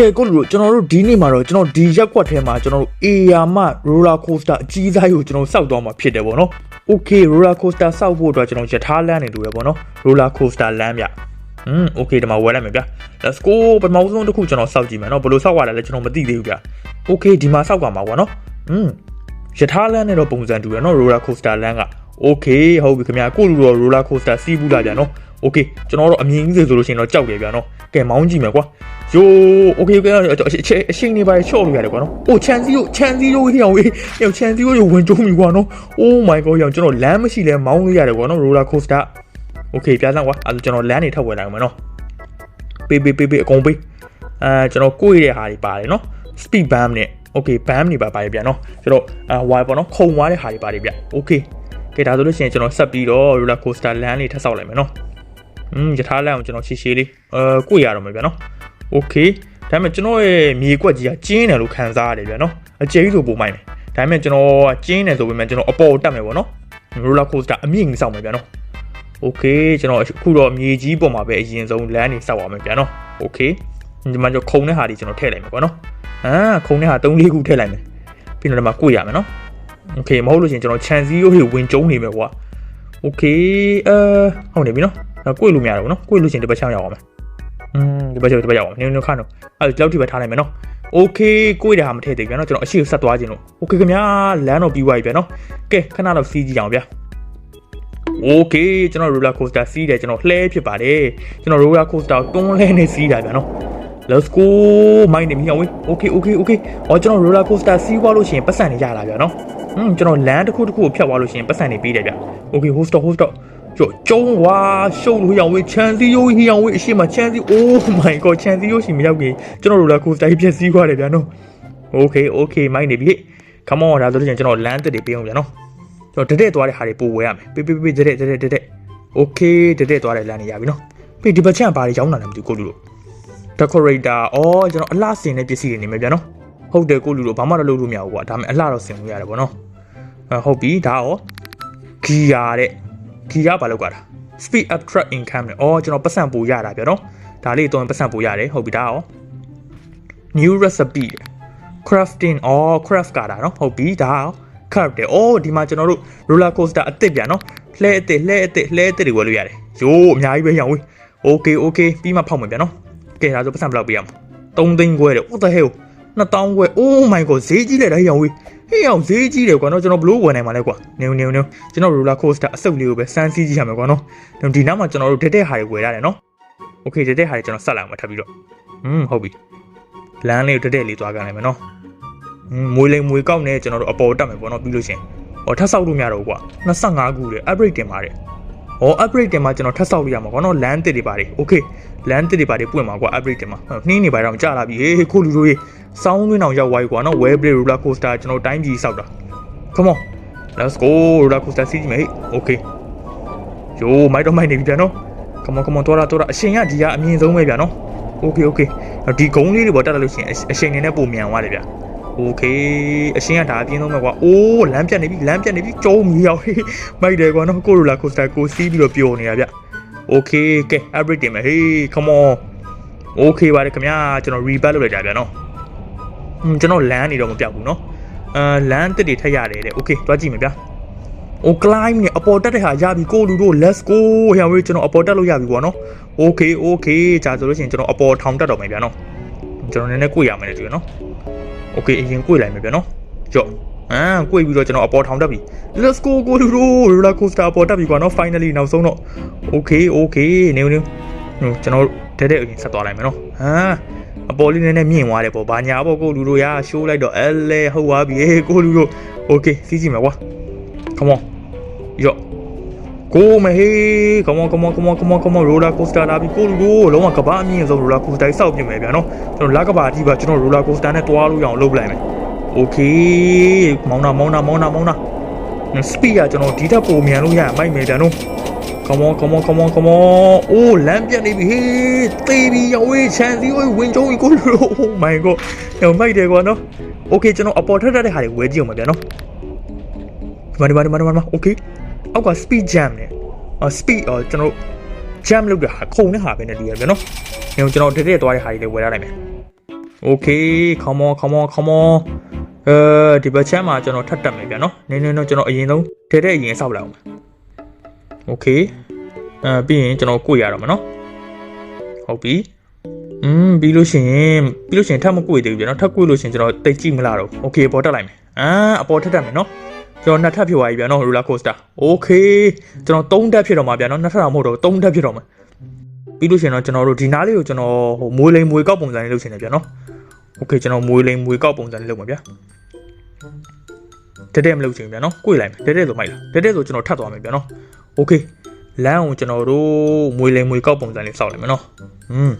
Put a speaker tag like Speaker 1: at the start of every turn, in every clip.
Speaker 1: ကဲကိုလူတို့ကျွန်တော်တို့ဒီနေ့မှာတော့ကျွန်တော်ဒီရက်ကွက်ထဲမှာကျွန်တော်တို့အေယာမရိုလာကိုစတာအကြီးစားကိုကျွန်တော်စောက်သွားမှာဖြစ်တယ်ပေါ့နော်။ Okay ရိုလာကိုစတာစောက်ဖို့အတွက်ကျွန်တော်ရထားလမ်းနေတူတယ်ပေါ့နော်။ရိုလာကိုစတာလမ်းဗျ။อืม okay ဒီမှာဝယ်လိုက်မယ်ဗျ။ Let's go ပထမဆုံးတစ်ခုကျွန်တော်စောက်ကြည့်မယ်နော်။ဘယ်လိုစောက်ရလဲလဲကျွန်တော်မသိသေးဘူးဗျ။ Okay ဒီမှာစောက်ကြမှာပေါ့နော်။อืมရထားလမ်းနဲ့တော့ပုံစံတူတယ်နော်ရိုလာကိုစတာလမ်းက။ Okay ဟုတ်ပြီခင်ဗျာကိုလူတော့ရိုလာကိုစတာစီးဘူးလားဗျာနော်။ Okay ကျွန်တော်တို့အမြင်ကြီးဆိုလို့ရှိရင်တော့ကြောက်တယ်ဗျာနော်။ကဲမောင်းကြည့်မယ်ကွာ။ ယိုโอเคโอเคအချိန်အချိန်နေပါချော့လို့ရတယ်ကွာနော်။အိုချန်စီကိုချန်စီကိုဟိအောင်ဟေးဟိအောင်ချန်စီကိုဝင်ကြုံပြီကွာနော်။ Oh my god ဟိအောင်ကျွန်တော်လမ်းမရှိလဲမောင်းလို့ရတယ်ကွာနော် roller coaster ။ Okay ပြသကွာအဲ့ဒါကျွန်တော်လမ်းနေထပ်ဝင်လိုက်မယ်နော်။ပေးပေးပေးပေးအကုန်ပေး။အဲကျွန်တော်ကိုယ့်ရဲ့ဟာတွေပါတယ်နော်။ speed bump နဲ့ Okay bump တွေပါပါတယ်ဗျာနော်။ကျွန်တော်အာ wire ပေါ့နော်ခုံသွားတဲ့ဟာတွေပါတယ်ဗျ။ Okay ကဲဒါဆိုလို့ရှိရင်ကျွန်တော်ဆက်ပြီးတော့ roller coaster လမ်းလေးထပ်ဆောက်လိုက်မယ်နော်။ อืมယထာလမ်းကိုကျွန်တော်ရှည်ရှည်လေးအဲကိုယ့်ရတော့မယ်ဗျာနော်။ Okay ဒါပေမဲ့ကျွန်တော်ရဲ့မြေကွက်ကြီးကကျင်းတယ်လို့ခံစားရတယ်ဗျာနော်အကျဉ်းဆိုပုံမိုင်းမယ်ဒါပေမဲ့ကျွန်တော်ကကျင်းတယ်ဆိုပေမဲ့ကျွန်တော်အပေါ်တက်မယ်ပေါ့နော် roller coaster အမြင့်ကြီးစောက်မယ်ဗျာနော် Okay ကျွန်တော်အခုတော့မြေကြီးပေါ်မှာပဲအရင်ဆုံးလမ်းနေစောက်အောင်မယ်ဗျာနော် Okay ဒီမှာကျွန်တော်ခုံတဲ့ဟာတွေကျွန်တော်ထည့်လိုက်မယ်ပေါ့နော်အာခုံတဲ့ဟာ3-4ခုထည့်လိုက်မယ်ပြီးတော့ဒီမှာကိုရမယ်နော် Okay မဟုတ်လို့ရှိရင်ကျွန်တော်ခြံစည်းရိုးတွေဝင်ကျုံနေမယ်ကွာ Okay အဲဟုတ်နေပြီနော် ကိုယ်လို့မရတော့ဘူးနော်ကိုယ်လို့ရှိရင်ဒီဘက်ချောင်းရောက်အောင်မယ် อืมဒီဘက်ကျော်ဒီဘက်ရောက်အောင်နင်းနင်းခါနော်အဲ့လောက်ထိပဲထားလိုက်မယ်နော်โอเคကိုယ့်ရတာမထည့်သေးဗျာနော်ကျွန်တော်အရှိကိုဆက်သွားခြင်းလို့โอเคခင်ဗျာလမ်းတော့ပြီးသွားပြီဗျာနော်ကဲခဏတော့စီးကြည့်အောင်ဗျာโอเคကျွန်တော် roller coaster စီးတယ်ကျွန်တော်လှဲဖြစ်ပါတယ်ကျွန်တော် roller coaster တွန်းလဲနေစီးတာဗျာနော် let's go မိုင်းနေမြောက်ဝေး okay okay okay အော်ကျွန်တော် roller coaster စီးသွားလို့ရှိရင်ပတ်စံနေရတာဗျာနော်อืมကျွန်တော်လမ်းတစ်ခုတစ်ခုကိုဖြတ်သွားလို့ရှိရင်ပတ်စံနေပေးတယ်ဗျ okay hold stop hold stop ကျော်ကျုံးဝါရှုပ်လို့ရအောင်ဝေးချန်စီယိုဟီအောင်ဝေးအရှိမချန်စီ oh my god ချန်စီယိုရှိမရောက်ခင်ကျွန်တော် roller coaster ကြီးပြည့်စည်သွားတယ်ဗျာနော် okay okay မိုင်းနေပြီ come on ဒါဆိုလို့ရှိရင်ကျွန်တော်လမ်းတက်တွေပေးအောင်ဗျာနော်ကျွန်တော်တက်တက်သွားတဲ့ဟာတွေပို့ဝဲရမယ်ပေးပေးပေးတက်တက်တက်တက်တက် okay တက်တက်သွားတဲ့လမ်းနေရပြီနော်ပြီးဒီဘက်ချန်ဘာတွေရောင်းတာလဲမသိဘူးကိုလူတို့ decorator အော်ကျွန်တော်အလှဆင်တဲ့ပစ္စည်းတွေနေမယ်ဗျာနော်ဟုတ်တယ်ကိုလူတို့ဘာမှတော့လုပ်လို့မရဘူးကွာဒါပေမဲ့အလှတော့ဆင်လို့ရတယ်ပေါ့နော်အဟုတ်ပြီဒါရောဂီယာတဲ့ ဂီယာဘာလောက်ကြတာ speed up track income နဲ့အော်ကျွန်တော်ပတ်စံပို့ရတာဗျာနော်ဒါလေးတော့ပတ်စံပို့ရတယ်ဟုတ်ပြီဒါရော new recipe crafting အော် craft ကတာနော်ဟုတ်ပြီဒါရော curve တယ်အော်ဒီမှာကျွန်တော်တို့ roller coaster အစ်စ်ဗျာနော်လှဲအစ်စ်လှဲအစ်စ်လှဲအစ်စ်တွေဝယ်လို့ရတယ်ယိုးအများကြီးပဲရောင်းဝေး okay okay ပြီးမှဖောက်မယ်ဗျာနော်ကဲဒါဆိုပတ်စံဘယ်လောက်ပေးရမလဲ3သိန်းခွဲတယ် what the hell 2000ခွဲ Oh my god ဈေးကြီးလေတိုင်းရောင်ဝေးဟေးအောင်ဈေးကြီးတယ်ကွာနော်ကျွန်တော်ဘလို့ဝယ်နိုင်မှာလဲကွာနင်းနင်းနင်းကျွန်တော် roller coaster အဆုပ်လေးကိုပဲစမ်းစီးကြည့်ရမယ်ကွာနော်ဒီနောက်မှာကျွန်တော်တို့တက်တဲ့ဟာတွေဝယ်ရတယ်နော် Okay တက်တဲ့ဟာတွေကျွန်တော်ဆက်လာအောင်ထပ်ပြီးတော့อืมဟုတ်ပြီလမ်းလေးကိုတက်တဲ့လေးသွားကြနိုင်မယ်နော်မွေးလိမ်မွေးကောက်နဲ့ကျွန်တော်တို့အပေါ်တက်မယ်ပေါ့နော်ပြီးလို့ရှင်ဟောထပ်ဆောက်လို့မရတော့ဘူးကွာ25ခုတယ် upgrade တင်ပါတယ်ဟော upgrade တင်မှာကျွန်တော်ထပ်ဆောက်လို့ရမှာကွာနော် land တစ်တွေပါတယ် okay land တစ်တွေပါတယ်ပွင့်မှာကွာ upgrade တင်မှာနှင်းနေပါတော့ကြာလာပြီဟေးခုလူတို့ရေ စောင်းတွင်းအောင်ရောက်သွားပြီကွာနော် web play roller coaster ကျွန်တော်တိုင်းပြည်ဆောက်တာ come on let's go roller coaster စီးကြည့်မယ် okay ယိုးမိုက်တော့မိုက်နေပြီဗျာနော် come on come on တော်တာတော်တာအရှင်ကဒီကအမြင့်ဆုံးပဲဗျာနော် okay okay ဒီဂုံးလေးတွေပေါ်တက်လာလို့ရှိရင်အရှင်နေနဲ့ပုံမြန်သွားတယ်ဗျာ okay အရှင်ကဒါအပြင်းဆုံးပဲကွာအိုးလမ်းပြတ်နေပြီလမ်းပြတ်နေပြီကျုံးမီရောက်ဟေးမိုက်တယ်ကွာနော်ကိုရိုလာကိုစတာကိုစီးပြီးတော့ပျော်နေတာဗျ okay ကဲ upgrade တင်မယ် hey come on okay ပါတယ်ခင်ဗျာကျွန်တော် rebat လုပ်လိုက်ကြဗျာနော်อืม ကျွန်တော်လမ်းနေတော့မပြောက်ဘူးနော်အာလမ်းတစ်တွေထက်ရတယ်တဲ့ okay တွားကြည့်မယ်ဗျာ โอ้ climb เนี่ยအပေါ်တက်တဲ့ဟာရပြီကိုလူတို့ let's go ဟဲ့ဝေးကျွန်တော်အပေါ်တက်လို့ရပြီပေါ့နော် okay okay ကြာဆိုလို့ရှိရင်ကျွန်တော်အပေါ်ထောင်တက်တော့မယ်ဗျာနော်ကျွန်တော်နည်းနည်းကိုရမယ်လေတူရနော် okay အရင်ကိုလိုက်မယ်ဗျာနော်ကြော့အာကိုပြီးတော့ကျွန်တော်အပေါ်ထောင်တက်ပြီ let's go ကိုလူတို့ roller coaster အပေါ်တက်ပြီကွာနော် finally နောက်ဆုံးတော့ okay okay နေနေကျွန်တော် တက်တဲ့အရင်ဆက်သွားလိုက်မယ်နော်ဟာအပေါ်လေးနည်းနည်းမြင့်သွားတယ်ပေါ့ဘာညာပေါ့ကိုလူတို့ရရှိုးလိုက်တော့အဲလေဟုတ်သွားပြီကိုလူတို့ okay စီးကြည့်မယ်ကွာ come on ယောကိုမဟေး come on come on come on come on come on roller coaster လာပြီကိုလူတို့လုံးဝကဘာအမြင့်ဆုံး roller coaster စောက်ပြင်မယ်ဗျာနော်ကျွန်တော်လက်ကဘာအထိပါကျွန်တော် roller coaster နဲ့တွားလို့ရအောင်လုပ်ပလိုက်မယ် okay မောင်းတာမောင်းတာမောင်းတာမောင်းတာ speed ကကျွန်တော်ဒီထက်ပိုမြန်လို့ရမိုက်မယ်ဗျာနော် come on come on come on come on အိုးလမ်းပြတ်နေပြီဟေးတေးပြီရောဝေးချန်စီဝေးဝင်ကြုံကြီးကိုလူတို့ oh my god ဟိုမိုက်တယ်ကွာနော် okay ကျွန်တော်အပေါ်ထက်ထက်တဲ့ဟာတွေဝဲကြည့်အောင်ပါဗျာနော်ဒီမှာဒီမှာဒီမှာဒီမှာ okay အောက်က speed jam နဲ့အော် speed အော်ကျွန်တော် jam လုပ်တဲ့ဟာခုံတဲ့ဟာပဲနဲ့တူရပြန်နော်။ညကျွန်တော်တက်တက်သွားတဲ့ဟာတွေလည်းဝယ်ရလိုက်မယ် Okay come on come on come on အဲဒီဘက်ချမ်းမှာကျွန်တော်ထပ်တက်မယ်ဗျာနော်နင်းနင်းတော့ကျွန်တော်အရင်ဆုံးထဲထဲအရင်ဆောက်လိုက်အောင် Okay အဲပြီးရင်ကျွန်တော်ကိုရရတော့မယ်နော်ဟုတ်ပြီอืมပြီးလို့ရှိရင်ပြီးလို့ရှိရင်ထပ်မကိုသေးဘူးဗျာနော်ထပ်ကိုလို့ရှိရင်ကျွန်တော်တိတ်ကြည့်မလားတော့ Okay ပေါ်တက်လိုက်မယ်အာအပေါ်ထက်တက်မယ်နော်ကျွန်တော်နှစ်ထပ်ဖြစ်သွားပြီဗျာနော် roller coaster Okay ကျွန်တော်သုံးထပ်ဖြစ်တော့မှာဗျာနော်နှစ်ထပ်တော့မဟုတ်တော့သုံးထပ်ဖြစ်တော့မှာပြီးလို့ရှိရင်တော့ကျွန်တော်တို့ဒီနားလေးကိုကျွန်တော်ဟိုမွေးလိမ်မွေးကောက်ပုံစံလေးလုပ်ချင်တယ်ဗျာနော် Okay ကျွန်တော်မွေးလိမ်မွေးကောက်ပုံစံလေးလုပ်မှာဗျာတက်တက်မလုပ်ချင်ဘူးဗျာနော်ကိုယ်လိုက်မယ်တက်တက်ဆိုမိုက်လားတက်တက်ဆိုကျွန်တော်ထပ်သွားမယ်ဗျာနော် Okay လမ်းကိုကျွန်တော်တို့မွေးလိမ်မွေးကောက်ပုံစံလေးစောက်လိုက်မယ်နော်อืม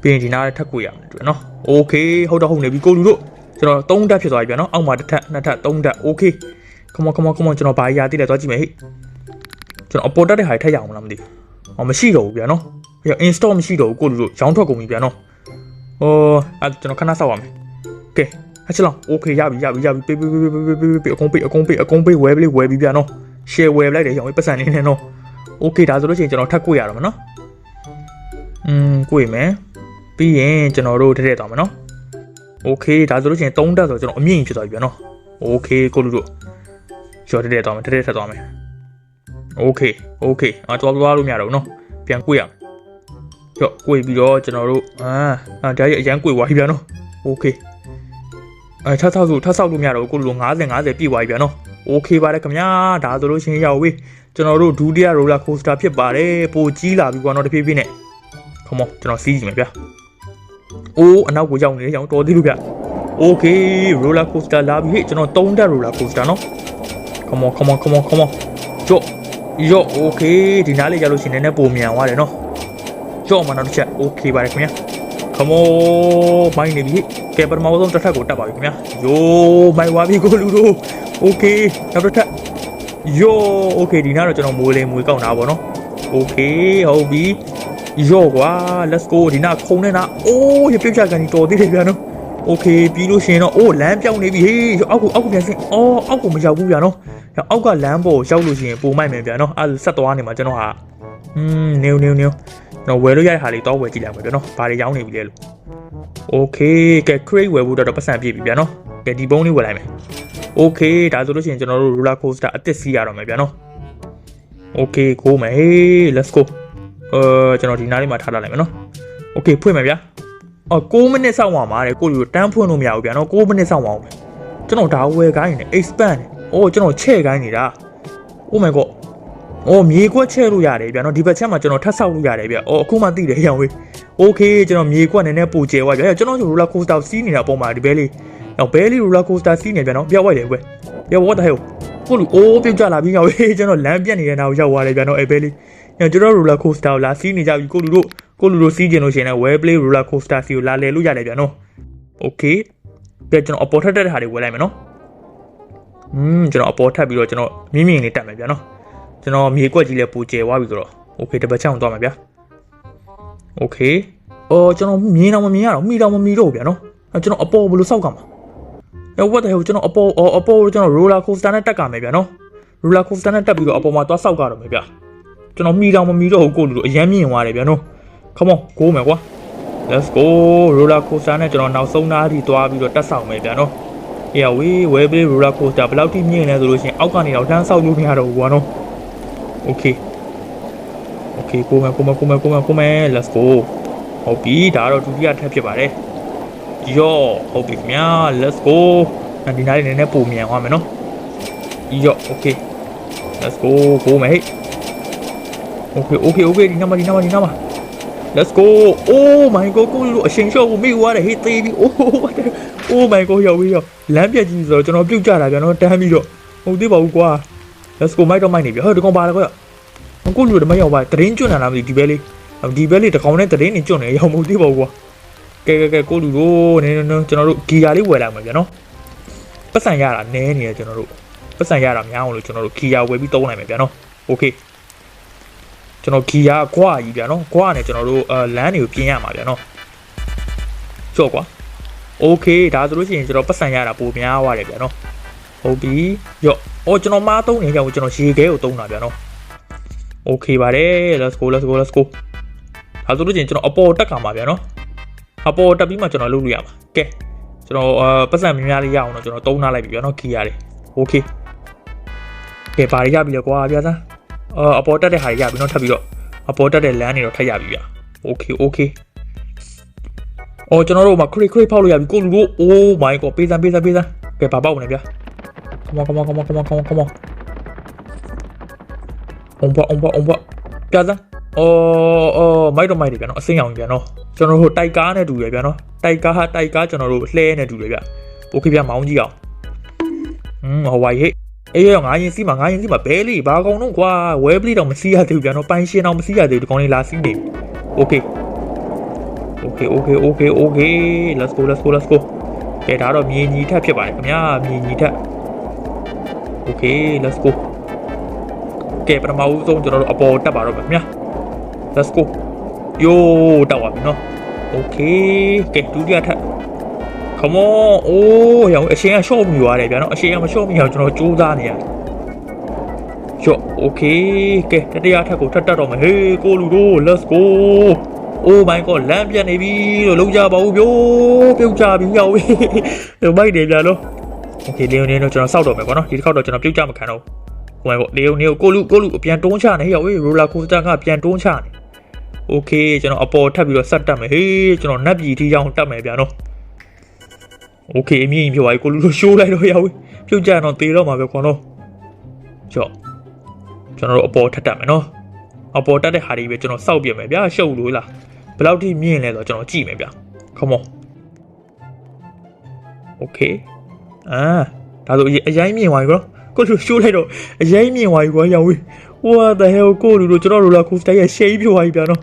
Speaker 1: ပြီးရင်ဒီနားလေးထပ်ကိုရမယ်တွေ့နော် Okay ဟုတ်တော့ဟုတ်နေပြီကိုလူတို့ကျွန်တော်သုံးတက်ဖြစ်သွားပြီဗျာနော်အောက်မှာတစ်ထပ်နှစ်ထပ်သုံးတက် Okay come on come on come on ကျွန်တော်ဘာရာတိလဲသွားကြည့်မယ်ဟေ့ကျွန်တော်အပေါ်တက်တဲ့ဟာထပ်ရအောင်လားမသိဘူးဟောမရှိတော့ဘူးဗျာနော်ပြီးတော့ install မရှိတော့ဘူးကိုလူတို့ရောင်းထွက်ကုန်ပြီဗျာနော်ဟိုအဲ့ကျွန်တော်ခဏစောက်ရမယ်ကဲအချလောโอเคရပြီရပြီရပြီပေးပေးပေးပေးပေးပေးပေးအကုန်ပေးအကုန်ပေးအကုန်ပေးဝယ်ပလေးဝယ်ပြီးဗျာနော် share ဝယ်ပလိုက်တယ်ရောင်းပတ်စံနေနေနော်โอเคဒါဆိုလို့ရှိရင်ကျွန်တော်ထပ်ကိုရတော့မယ်နော်อืมကိုရမယ်ပြီးရင်ကျွန်တော်တို့ထည့်ထည့်သွားမယ်နော်โอเคဒါဆိုလို့ရှိရင်3တက်ဆိုကျွန်တော်အမြင့်ကြီးဖြစ်သွားပြီဗျာနော်โอเคကိုလူတို့ကျော်ထည့်ထည့်သွားမယ်ထည့်ထည့်ထည့်သွားမယ်โอเคโอเคအာတော့သွားလို့မရတော့ဘူးနော်ပြန်ကိုရမယ်ကျော်ကိုပြီးတော့ကျွန်တော်တို့အာအာဒါရအရန်ကိုွားပြီဗျာနော်โอเคအဲထပ်ဆောက်လို့ထပ်ဆောက်လို့မရတော့ဘူးကိုလူ50 50ပြည့်သွားပြီဗျာနော် โอเคပါတယ်ခင်ဗျာဒါဆိုလို့ရှိရင်ရောက်ပြီကျွန်တော်တို့ဒုတိယ roller coaster ဖြစ်ပါတယ်ပိုကြီးလာပြီကွာနော်တဖြည်းဖြည်းနဲ့ come on ကျွန်တော်စီးကြည့်မယ်ဗျာအိုးအနောက်ကိုရောက်နေတယ်ရောက်တော်သေးလို့ဗျ okay roller coaster လာပြီဟေ့ကျွန်တော်3တက် roller coaster နော် come on come on come on come on ကြော့ရော့ okay ဒီနားလေးရောက်လို့ရှိရင်လည်းပုံမြန်သွားတယ်နော်ကြော့မှာနောက်တစ်ချက် okay ပါတယ်ခင်ဗျာ come on မိုင်းနေပြီကဲပထမဆုံးတစ်ထပ်ကိုတက်ပါပြီခင်ဗျာယိုးမိုင်းသွားပြီကိုလူတို့ okay နောက်တစ်ထပ်ယိုး okay ဒီနားတော့ကျွန်တော်မွေးလေးမွေးကောက်တာပါနော် okay ဟုတ်ပြီရော့ကွာ let's go ဒီနာခုံနေတာအိုးရပြပြကန်ကြီးတော်သေးတယ်ဗျာနော် okay ပြီးလို့ရှိရင်တော့အိုးလမ်းပြောင်းနေပြီဟေးအောက်ကိုအောက်ကိုပြန်ဆင်းအော်အောက်ကိုမရောက်ဘူးဗျာနော်အောက်ကလမ်းပေါ်ရောက်လို့ရှိရင်ပုံမိုက်မယ်ဗျာနော်အဲ့ဒါဆက်သွားနေမှာကျွန်တော်ဟာอืมနေနေနေတော့ဝယ်လို့ရတဲ့ဟာလေးတော့ဝယ်ကြည့်လိုက်မယ်ဗျာနော်ဘာတွေရောင်းနေပြီလဲလို့ okay ကဲ crate ဝယ်ဖို့တော့ပတ်စံပြည့်ပြီဗျာနော် ကဲဒီဘုံလေးဝယ်လိုက်မယ် okay ဒါဆိုလို့ရှိရင်ကျွန်တော်တို့ roller coaster အစ်စ်စီးရတော့မယ်ဗျာနော် okay ကိုမယ် hey let's go အဲကျွန်တော်ဒီနားလေးမှာထားလိုက်မယ်နော်โอเคဖွင့်မယ်ဗျာအော်6မိနစ်စောင့်ပါမှာတဲ့ကိုလူတန်းဖွင့်လို့မရဘူးဗျာနော်6မိနစ်စောင့်ပါအောင်ကျွန်တော်ဒါဝယ်ခိုင်းနေ expand အိုးကျွန်တော်ချဲ့ခိုင်းနေတာ oh my god အော်မြေကွက်ချဲ့လို့ရတယ်ဗျာနော်ဒီဘက်ချက်မှာကျွန်တော်ထပ်ဆောက်လို့ရတယ်ဗျာအော်အခုမှသိတယ်ရောင်ဝေး okay ကျွန်တော်မြေကွက်နည်းနည်းပိုကျဲသွားဗျာကျွန်တော်တို့ roller coaster စီးနေတာပုံမှာဒီဘဲလေး တော့ဘဲလေး roller coaster စီးနေဗျာနော်ပြောက်ဝိုက်တယ်ကွယ်ပြော what the hell ကိုလူအိုးပြုတ်ကြလာပြီးရောင်ဝေးကျွန်တော်လမ်းပြက်နေတဲ့နာကိုရောက်သွားတယ်ဗျာနော်အဲဘဲလေးညကျွန်တော် roller coaster ကိုလာစီးနေကြပြီကိုလူတို့ကိုလူတို့စီးကျင်လို့ရှိရင်လည်း well play roller coaster စီကိုလာလဲလို့ရတယ်ဗျာနော် okay ပြကျွန်တော်အပေါ်ထက်တဲ့ဟာတွေဝယ်လိုက်မယ်နော်อืมကျွန်တော်အပေါ်ထပ်ပြီးတော့ကျွန်တော်မြင်းမြင်းလေးတက်မယ်ဗျာနော်ကျွန်တော်မြေကွက်ကြီးလည်းပူကျဲသွားပြီဆိုတော့ okay တစ်ပတ်ချောင်းသွားမယ်ဗျာ okay အော်ကျွန်တော်မြင်တော့မမြင်ရတော့မိတော့မမိတော့ဘူးဗျာနော်အဲကျွန်တော်အပေါ်ဘယ်လိုစောက်ကမှာ အဲ what the hell ကျွန်တော်အပေါ်အော်အပေါ်ကျွန်တော် roller coaster နဲ့တက်ကမယ်ဗျာနော် roller coaster နဲ့တက်ပြီးတော့အပေါ်မှာသွားစောက်ကြတော့မယ်ဗျာကျွန်တော်မိတော့မမိတော့ဘူးကိုလူတို့အရန်မြင်သွားတယ်ဗျာနော် come on go မယ်ကွာ let's go roller coaster နဲ့ကျွန်တော်နောက်ဆုံးနားထိသွားပြီးတော့တက်ဆောင်မယ်ဗျာနော်အေးဝေးဝဲပေး roller coaster ဘယ်လောက်ထိမြင့်လဲဆိုလို့ရှိရင်အောက်ကနေတော့တန်းဆောက်လို့မရတော့ဘူးကွာနော် okay okay ကိုမယ်ကိုမယ်ကိုမယ်ကိုမယ်ကိုမယ် let's go ဟုတ်ပြီဒါကတော့ဒုတိယထပ်ဖြစ်ပါတယ် ယောဟုတ်ပြီခင်ဗျာ let's go ဒီနားလေးနည်းနည်းပုံမြန်သွားမယ်နော်ယော okay let's go ကိုမယ်ဟေ့ okay okay okay ဒီနားမှာဒီနားမှာဒီနားမှာ Let's go Oh my god ကိုလူအရှင်ရှော့ကိုမိသွားတယ်ဟေးသေးပြီ Oh what the Oh my god ရောက်ပြီရောက်လမ်းပြက်ကြီးဆိုတော့ကျွန်တော်ပြုတ်ကြတာဗျာနော်တန်းပြီးတော့ဟုတ်သေးပါဘူးကွာ Let's go မိုက်တော့မိုက်နေပြီဟဲ့ဒီကောင်ပါလေကွာကိုလူတမရောက်ပါတရင်ကျွတ်နေလားမသိဒီဘဲလေးဒီဘဲလေးတကောင်နဲ့တရင်နေကျွတ်နေရောက်မဟုတ်သေးပါဘူးကွာ ကဲကဲကဲကိုလူတို့နင်းနင်းကျွန်တော်တို့ဂီယာလေးဝယ်လိုက်မှာဗျာနော်ပတ်စံရတာနဲနေတယ်ကျွန်တော်တို့ပတ်စံရတာများအောင်လို့ကျွန်တော်တို့ဂီယာဝယ်ပြီးသုံးနိုင်မယ်ဗျာနော် Okay ကျွန်တော်ဂီယာကွာကြီးဗျာနော်ကွာနဲ့ကျွန်တော်တို့အဲလမ်းတွေကိုပြင်ရမှာဗျာနော်ချော့ကွာโอเคဒါဆိုလို့ရှိရင်ကျွန်တော်ပတ်စံရတာပိုများသွားတယ်ဗျာနော်ဟုတ်ပြီရော့အော်ကျွန်တော်မားသုံးနေကြဘူးကျွန်တော်ရေခဲကိုသုံးတာဗျာနော်โอเคပါတယ် let's go let's go let's go ဒါဆိုလို့ရှိရင်ကျွန်တော်အပေါ်တက်ခါမှာဗျာနော် အပေါ်တက်ပြီးမှကျွန်တော်လုပ်လို့ရမှာကဲကျွန်တော်အာပတ်စံများများလေးရအောင်တော့ကျွန်တော်သုံးထားလိုက်ပြီဗျာနော်ခီးရတယ်โอเคကဲဘာတွေရပြီလဲကွာဗျာသားအာအပေါ်တက်တဲ့ဟာတွေရပြီနော်ထပ်ပြီးတော့အပေါ်တက်တဲ့လမ်းတွေတော့ထပ်ရပြီဗျာโอเคโอเคအော်ကျွန်တော်တို့မှာခရစ်ခရစ်ဖောက်လို့ရပြီကိုလူတို့ oh my god ပေးစမ်းပေးစမ်းပေးစမ်းကဲဘာပေါက်မလဲဗျာ come on come on come on come on come on come on အုံဘအုံဘအုံဘပြစမ်း အော်အော်မိုက်တော့မိုက်တယ်ဗျာနော်အစင်းအောင်ဗျာနော်ကျွန်တော်တို့တိုက်ကားနဲ့တူရဗျာနော်တိုက်ကားဟာတိုက်ကားကျွန်တော်တို့လှဲနဲ့တူရဗျာโอเคဗျာမောင်းကြည့်အောင်อืมဟောဝိုင်ဟေ့အေးရောငါရင်စီးမှာငါရင်စီးမှာဘဲလေးဘာကောင်တော့ကွာဝဲပလီတော့မစီးရသေးဘူးဗျာနော်ပိုင်ရှင်တော့မစီးရသေးဘူးဒီကောင်လေးလာစီးနေโอเคโอเคโอเคโอเคโอเค let's go let's go let's go ကဲဒါတော့မြေညီထက်ဖြစ်ပါတယ်ခင်ဗျာမြေညီထက် Okay let's go ကဲပထမဦးဆုံးကျွန်တော်တို့အပေါ်တက်ပါတော့ဗျာခင်ဗျာ let's go ယိုးတက်ပါပြီနော် Okay ကဲဒုတိယထပ် come on အိုးရောင်အရှင်ကရှော့မိသွားတယ်ဗျာနော်အရှင်ကမရှော့မိအောင်ကျွန်တော်ကြိုးစားနေရတယ်ရှော့ Okay ကဲတတိယထပ်ကိုထပ်တက်တော့မယ်ဟေးကိုလူတို့ let's go Oh my god လမ်းပြတ်နေပြီလို့လုံးကြပါဦးဗျိုးပြုတ်ကြပြီရောက်ပြီဒီမိုက်တယ်ဗျာနော် โอเคလေယုံနေတော့ကျွန်တော်စောက်တော့မယ်ကွာနော်ဒီတစ်ခေါက်တော့ကျွန်တော်ပြုတ်ကြမခံတော့ဘူးဟိုမှာပေါ့လေယုံနေကိုကိုလူကိုလူပြန်တွန်းချနေဟေ့ရောရိုလာကိုစတာကပြန်တွန်းချနေ โอเคကျွန်တော်အပေါ်ထပ်ပြီးတော့ဆက်တက်မယ်ဟေးကျွန်တော်နတ်ပြည်ထီအောင်တက်မယ်ဗျာနော်โอเคအမြင့်ကြီးပြောပါကိုလူတို့ရှိုးလိုက်တော့ရောက်ပြုတ်ကြတော့တေတော့မှာပဲကွာနော်ကြော့ကျွန်တော်တို့အပေါ်ထပ်တက်မယ်နော်အပေါ်တက်တဲ့ဟာတွေပဲကျွန်တော်စောက်ပြမယ်ဗျာရှုပ်လို့လားဘယ်လောက်ထိမြင့်လဲဆိုတော့ကျွန်တော်ကြည့်မယ်ဗျာ come on okay အာဒါဆိုအရင်မြင်သွားပြီကောကိုလူရှိုးလိုက်တော့အရင်မြင်သွားပြီကွာရောင်ဝေး what the hell ကိုလူတို့ကျွန်တော်တို့လာကိုစတိုင်ရဲ့ shade ပြသွားပြီဗျာနော်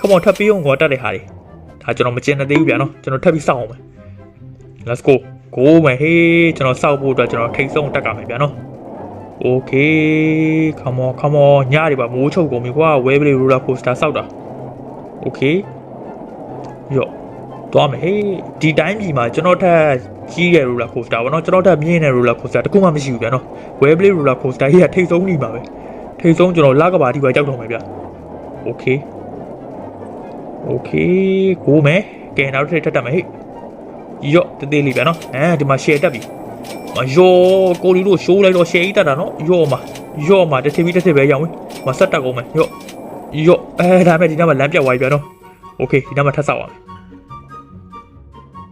Speaker 1: come on ထပ်ပြီးအောင်ကွာတက်တဲ့ဟာတွေဒါကျွန်တော်မကျင်နေသေးဘူးဗျာနော်ကျွန်တော်ထပ်ပြီးစောင့်အောင်မယ် let's go go မယ်ဟေးကျွန်တော်စောက်ဖို့အတွက်ကျွန်တော်ထိတ်ဆုံးတက်ကမယ်ဗျာနော် okay come on come on ညတွေပါမိုးချုပ်ကုန်ပြီကွာ wave roller coaster စောက်တာ okay ယော့သွားမယ်ဟေးဒီတိုင်းပြည်မှာကျွန်တော်ထက်ကြီးတဲ့ roller coaster ဗောနော်ကျွန်တော်ထက်မြင့်တဲ့ roller coaster တခုမှမရှိဘူးဗျာနော် Webley roller coaster ကြီးကထိတ်ဆုံးနေပါပဲထိတ်ဆုံးကျွန်တော်လကဘာဒီပါကြောက်တော့မယ်ဗျာ okay okay ကိုမယ်ကဲနောက်တစ်ထပ်တက်မယ်ဟေ့ယော့တေးသေးလေးဗျာနော်အဲဒီမှာ share တက်ပြီမယောကိုလီတို့ရှိုးလိုက်တော့ share ကြီးတက်တာနော်ယော့မှာယော့မှာတစ်ထည့်ပြီးတစ်ထည့်ပဲရောင်းဝင်မဆက်တက်ကုန်မယ်ယော့ယော့အဲဒါမဲ့ဒီနောက်မှာလမ်းပြတ်သွားပြီဗျာနော် okay ဒီနောက်မှာထပ်ဆောက်အောင်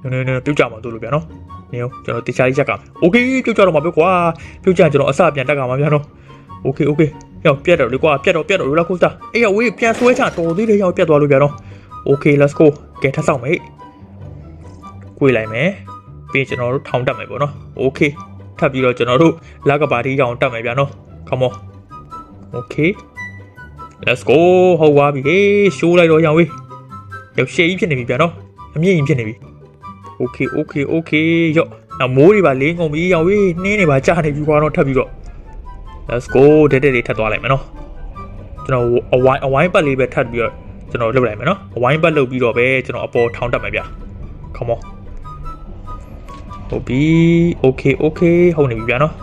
Speaker 1: နည်းနည်းနည်းပြုတ်ကြမှာတို့လို့ဗျာနော်နေအောင်ကျွန်တော်တခြားလေးရက်ကမယ်။ Okay ပြုတ်ကြတော့မှာပဲကွာ။ပြုတ်ကြရင်ကျွန်တော်အစပြန်တက်ကမှာဗျာနော်။ Okay okay ရောက်ပြတ်တော့လေကွာပြတ်တော့ပြတ်တော့ roller coaster ။အေးရဝေးပြန်ဆွဲချတော်သေးတယ်ရောက်ပြတ်သွားလို့ဗျာနော်။ Okay let's go ကဲထပ်ဆောင်မယ်။ကိုွေလိုက်မယ်။ပြီးကျွန်တော်တို့ထောင်တက်မယ်ပေါ့နော်။ Okay ထပ်ပြီးတော့ကျွန်တော်တို့လက်ကပါတီးအောင်တက်မယ်ဗျာနော်။ Come on Okay let's go ဟုတ်ပါပြီဟေးရှိုးလိုက်တော့ရအောင်ဝေး။ရောက်ရှေ့ကြီးဖြစ်နေပြီဗျာနော်။အမြင့်ကြီးဖြစ်နေပြီ။ okay okay okay ရော့အမိုးတွေပါလင်းကုန်ပြီရောင်ဝေးနှင်းတွေပါကြာနေပြီကွာတော့ထပ်ပြီးတော့ let's go တက်တက်လေးထပ်သွားလိုက်မယ်နော်ကျွန်တော်အဝိုင်းအဝိုင်းပတ်လေးပဲထပ်ပြီးတော့ ကျွန်တော်လုပ်လိုက်မယ်နော်အဝိုင်းပတ်လုပ်ပြီးတော့ပဲကျွန်တော်အပေါ်ထောင်တက်မယ်ဗျ come on ဟုတ်ပြီ okay okay ဟုတ်နေပြီဗျာနော်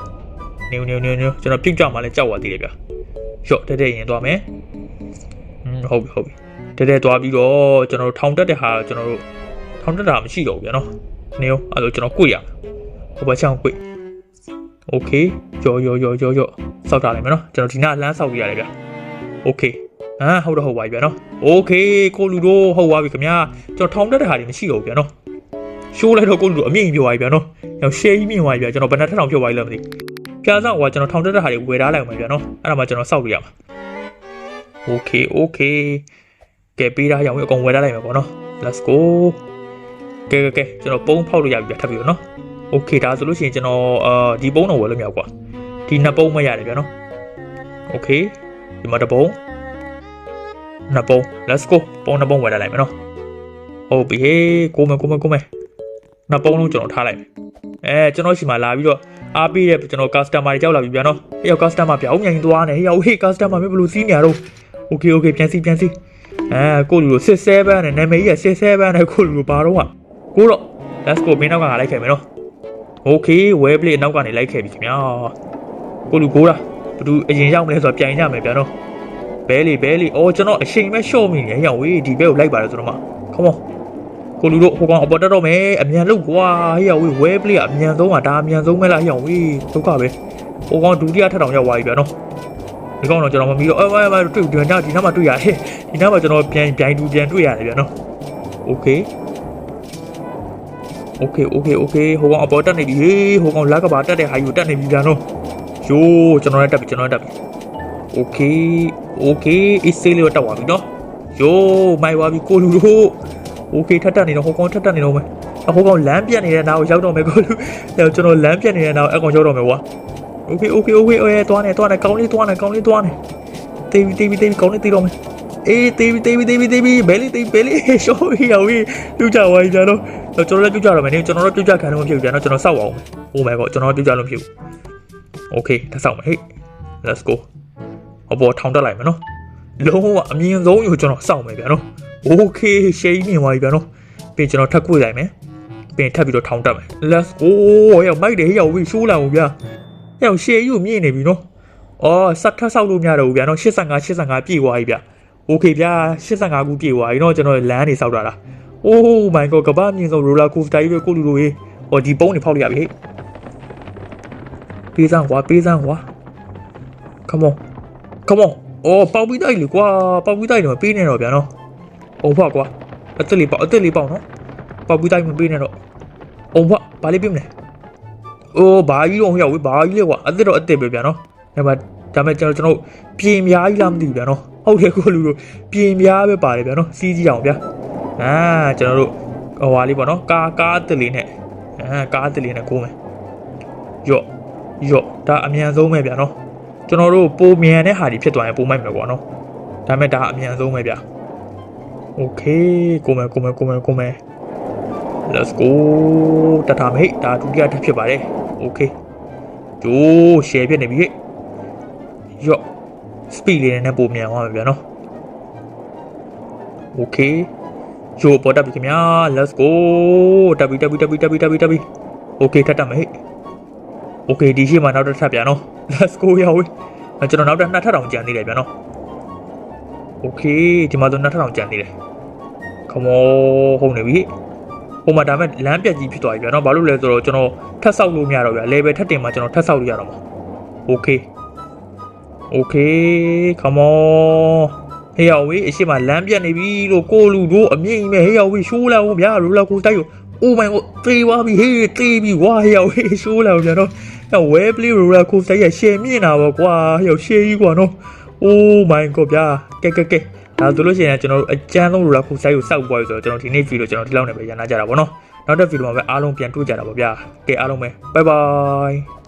Speaker 1: နေနေနေနေကျွန်တော်ပြုတ်ကြမှာလဲကြောက်သွားသေးတယ်ဗျရော့တက်တက်ရင်သွားမယ်อืมဟုတ်ပြီဟုတ်ပြီတက်တက်သွားပြီးတော့ကျွန်တော်ထောင်တက်တဲ့ဟာကျွန်တော်တို့ ထောင်တက်တာမရှိတော့ဘူးဗျာနော်နေရောအဲ့လိုကျွန်တော်꿰ရဟိုဘက်ချောင်း꿰โอเคရောရောရောရောရောစောက်တာလိုက်မယ်နော်ကျွန်တော်ဒီနာလမ်းစောက်ပြရတယ်ဗျာโอเค အာဟုတ်တော့ဟုတ်ပါပြီဗျာနော်โอเคကိုလူတို့ဟုတ်ပါပြီခင်ဗျာကျွန်တော်ထောင်တက်တဲ့ဟာတွေမရှိတော့ဘူးဗျာနော်ရှိုးလိုက်တော့ကိုလူတို့အမြင့်ကြီးပြောပါပြီဗျာနော်ရောရှယ်ကြီးမြင့်သွားပြီဗျာကျွန်တော်ဘယ်နှထက်ထောင်ပြောပါလိမ့်လဲမသိပြားဆောင်ကကျွန်တော်ထောင်တက်တဲ့ဟာတွေဝယ်ထားလိုက်အောင်ဗျာနော်အဲ့ဒါမှကျွန်တော်စောက်ပြရမှာโอเคโอเคကဲပေးထားရအောင်အကုန်ဝယ်ထားလိုက်မယ်ပေါ့နော် let's go ကဲကဲကဲကျွန်တော်ပုံးဖောက်လို့ရပြီဗျထပ်ပြီးတော့နော်โอเคဒါဆိုလို့ရှိရင်ကျွန်တော်အာဒီပုံးတော့ဝယ်လို့မရဘူးကွာဒီနှစ်ပုံးမရတယ်ဗျာနော်โอเคဒီမှာတစ်ပုံး နှစ်ပုံး let's go ပုံးနှစ်ပုံးဝယ်လိုက်မယ်နော်ဟုတ်ပြီဟေးကိုမယ်ကိုမယ်ကိုမယ်နှစ်ပုံးလုံးကျွန်တော်ထားလိုက်မယ်အဲကျွန်တော်ရှိမှလာပြီးတော့အားပေးတဲ့ကျွန်တော် customer တွေကြောက်လာပြီဗျာနော်ဟေးရောက် customer ပြောင်းမြန်သွားနေဟေးရောက်ဟေး customer မင်းဘယ်လိုစီးနေရတော့ okay okay ပြန်စီပြန်စီအဲကိုလူလို့67နဲ့နာမည်ကြီးက67နဲ့ကိုလူလို့ဘာတော့อ่ะကိုတော့ let's go မင်းနောက်ကငါလိုက်ခဲ့မယ်နော် okay well play နောက်ကနေလိုက်ခဲ့ပြီခင်ဗျာကိုလူကိုတာဘသူအရင်ရောက်မလဲဆိုတော့ပြိုင်ကြမယ်ဗျာနော် ဘဲလီဘဲလီအော်ကျွန်တော်အချိန်မဲ့ရှော့မိနေရအောင်ဝေးဒီဘဲကိုလိုက်ပါလေဆိုတော့မ come on ကိုလူတို့ဟိုကောင်အပေါ်တက်တော့မယ်အမြန်လို့ကွာဟေ့ရဝေးဝဲပလေးအမြန်ဆုံးอ่ะဒါအမြန်ဆုံးပဲလားဟေ့ရဝေးဒုက္ခပဲဟိုကောင်ဒုတိယထပ်တောင်ရောက်သွားပြီဗျာနော်ဒီကောင်တော့ကျွန်တော်မမီတော့အဲအဲအဲတွေ့ဒီနားဒီနားမှာတွေ့ရတယ်ဒီနားမှာကျွန်တော်ပြန်ပြိုင်တူပြန်တွေ့ရတယ်ဗျာနော်โอเคโอเคโอเคโอเคဟိုကောင်အပေါ်တက်နေပြီဟေးဟိုကောင်လက်ကပါတက်တဲ့ဟာယူတက်နေပြီဗျာနော်ယိုးကျွန်တော်လည်းတက်ပြီကျွန်တော်လည်းတက်ပြီ โอเคโอเคအေးဆေးလေးတော့တက်သွားပြီနော်ယိုးမိုက်သွားပြီကိုလူတို့ โอเคထပ်တက်နေတော့ဟိုကောင်ထပ်တက်နေတော့မယ်အဟိုကောင်လမ်းပြတ်နေတဲ့နားကိုရောက်တော့မယ်ကိုလူကျွန်တော်လမ်းပြတ်နေတဲ့နားကိုအကောင်ရောက်တော့မယ်ကွာโอเคโอเคโอเคအေးတွားနေတွားနေကောင်းလေးတွားနေကောင်းလေးတွားနေတေးပြီတေးပြီတေးပြီကောင်းလေးတေးတော့မယ်အေးတေးပြီတေးပြီတေးပြီတေးပြီဘယ်လေးတေးဘယ်လေးရှော့ရဝေးလူကြဝိုင်းကြတော့ကျွန်တော်လည်းပြုတ်ကြတော့မယ်နေကျွန်တော်တို့ပြုတ်ကြခံလို့မဖြစ်ဘူးဗျာနော်ကျွန်တော်စောက်အောင်ဟိုမယ်ကောကျွန်တော်ပြုတ်ကြလို့မဖြစ်ဘူးโอเคထပ်စောက်မယ်ဟေး let's go ဟောပေါ်ထောင်တက်လိုက်မယ်နော်လုံးဝအမြင့်ဆုံးယူကျွန်တော်စောက်မယ်ဗျာနော်โอเคရှေးမြင်သွားပြီဗျာနော် ပြင်ကျွန်တော်ထပ်ခွေလိုက်မယ်ပြင်ထပ်ပြီးတော့ထောင်းတက်မယ် let's go ရောက်မိုက်တယ်ရောက်ပြီရှိုးလာဘူးဗျာရောက်ရှေးယူမြင့်နေပြီနော်အော်ဆက်ထပ်ဆောက်လို့မရတော့ဘူးဗျာနော်85 85ပြည့်သွားပြီဗျာ okay ဗျာ85ခုပြည့်သွားပြီနော်ကျွန်တော်လမ်းနေဆောက်တာလား oh my god ကဘာမြင့်ဆုံး roller coaster ကြီးပဲကိုလူလိုရေးဟောဒီပုံးနေဖောက်လိုက်ရပြီဟဲ့ပေးစမ်းကွာပေးစမ်းကွာ come on come on အော်ပေါက်ပြီးတိုက်လေကွာပေါက်ပြီးတိုက်တော့ပေးနေတော့ဗျာနော်ဟုတ်ဖွာကွာအသက်လေးပေါ့အသက်လေးပေါ့နော်ပေါက်ပြီးတိုင်းမပေးနဲ့တော့အုံဘဘာလေးပြမလဲအိုးဘာကြီးတော့ဟိရောက်ဝေးဘာကြီးလဲကွာအသက်တော့အသက်ပဲဗျာနော်ဒါမှဒါမဲ့ကျွန်တော်ကျွန်တော်ပြင်များကြီးလားမသိဘူးဗျာနော်ဟုတ်တယ်ကိုလူတို့ပြင်များပဲပါတယ်ဗျာနော်စီးကြည့်အောင်ဗျာအာကျွန်တော်တို့ဟိုဟာလေးပေါ့နော်ကာကားအသက်လေးနဲ့အာကားအသက်လေးနဲ့ကိုးမယ်ယော့ယော့ဒါအမြန်ဆုံးပဲဗျာနော် ကျွန်တော်တို့ပိုမြန်တဲ့ဟာတွေဖြစ်သွားရင်ပိုမိုက်မယ်ပေါ့နော်ဒါမဲ့ဒါအမြန်ဆုံးပဲဗျာ Okay ကိုမယ်ကိုမယ်ကိုမယ်ကိုမယ် Let's go တတာမိတ်ဒါဒုတိယထပ်ဖြစ်ပါတယ် Okay ဂျိုး share ဖြစ်နေပြီရော့ speed လေးနဲ့ပိုမြန်သွားမယ်ဗျာနော် Okay ဂျိုးပေါ်တက်ပြီခင်ဗျာ Let's go တက်ပြီတက်ပြီတက်ပြီတက်ပြီတက်ပြီတက်ပြီ Okay ထပ်တက်မယ် Okay ဒီရှိမှနောက်တစ်ထပ်ပြန်နော် let's go ရဝေးကျွန်တော်နောက်ထပ်2000တောင်ကြံသေးတယ်ဗျာနော် okay ဒီမှာဆို2000တောင်ကြံသေးတယ် come on ဟုတ်နေပြီဟိုမှာဒါမဲ့လမ်းပြက်ကြီးဖြစ်သွားပြီဗျာနော်ဘာလို့လဲဆိုတော့ကျွန်တော်ထပ်ဆောက်လို့မရတော့ဗျာ level ထပ်တင်မှာကျွန်တော်ထပ်ဆောက်လို့ရတော့မှာ okay okay come on ဟေးရောက်ဝေးအရှိမလမ်းပြက်နေပြီလို့ကိုလူတို့အမြင့်ကြီးမဲ့ဟေးရောက်ဝေးရှိုးလာဦးဗျာရိုလာကိုတိုက်ရော oh my god သေးသွားပြီဟေးသေးပြီဝါဟေးရောက်ဝေးရှိုးလာဦးဗျာနော် အဲ့ဝဲပလီရူလာကိုတိုက်ရရှယ်မြင့်တာပေါ့ကွာဟေးရောက်ရှယ်ကြီးကွာနော် oh my god ဗျာကဲကဲကဲဒါဆိုလို့ရှိရင်ကျွန်တော်တို့အကျန်းဆုံးလိုလာခုစိုက်ကိုစောက်ပွားပြီဆိုတော့ကျွန်တော်ဒီနေ့ဗီဒီယိုကျွန်တော်ဒီလောက်နဲ့ပဲရန်နာကြတာပေါ့နော်နောက်တဲ့ဗီဒီယိုမှာပဲအားလုံးပြန်တွေ့ကြတာပေါ့ဗျာကဲအားလုံးပဲ bye bye